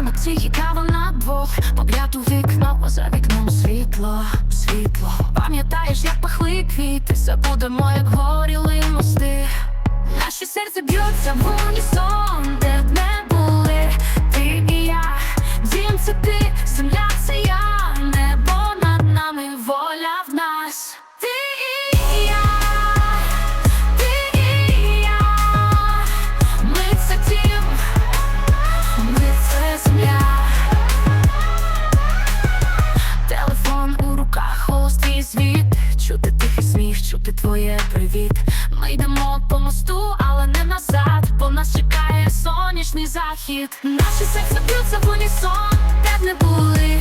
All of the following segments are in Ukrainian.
Ранок тихий кава на двох. Погляд у вікно, за вікном світло, світло. Пам'ятаєш, як пахли квіти? Забудемо, як горіли мости. Наші серця б'ються в унісон привіт. Ми йдемо по мосту, але не назад Бо нас чекає сонячний захід. Наші серця б'ються в унісон Де б не були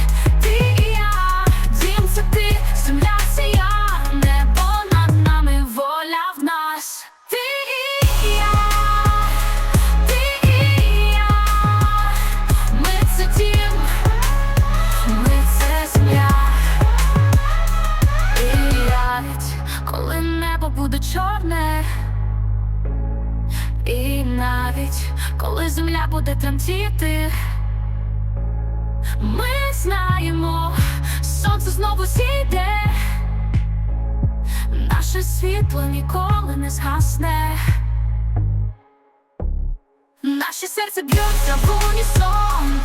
навіть коли земля буде тремтіти, ми знаємо, сонце знову зійде, наше світло ніколи не згасне. Наше серце б'ється в унісон,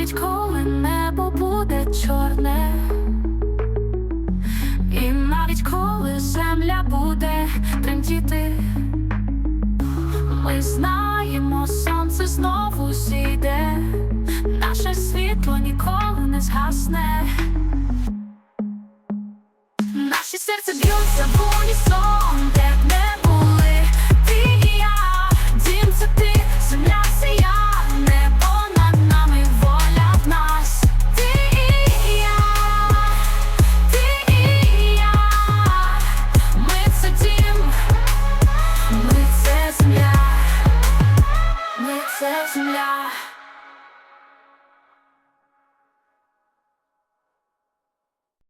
навіть коли небо буде чорне, і навіть коли земля буде тремтіти, ми знаємо, сонце знову зійде, наше світло ніколи не згасне. Наші серця б'ються в унісон, земля.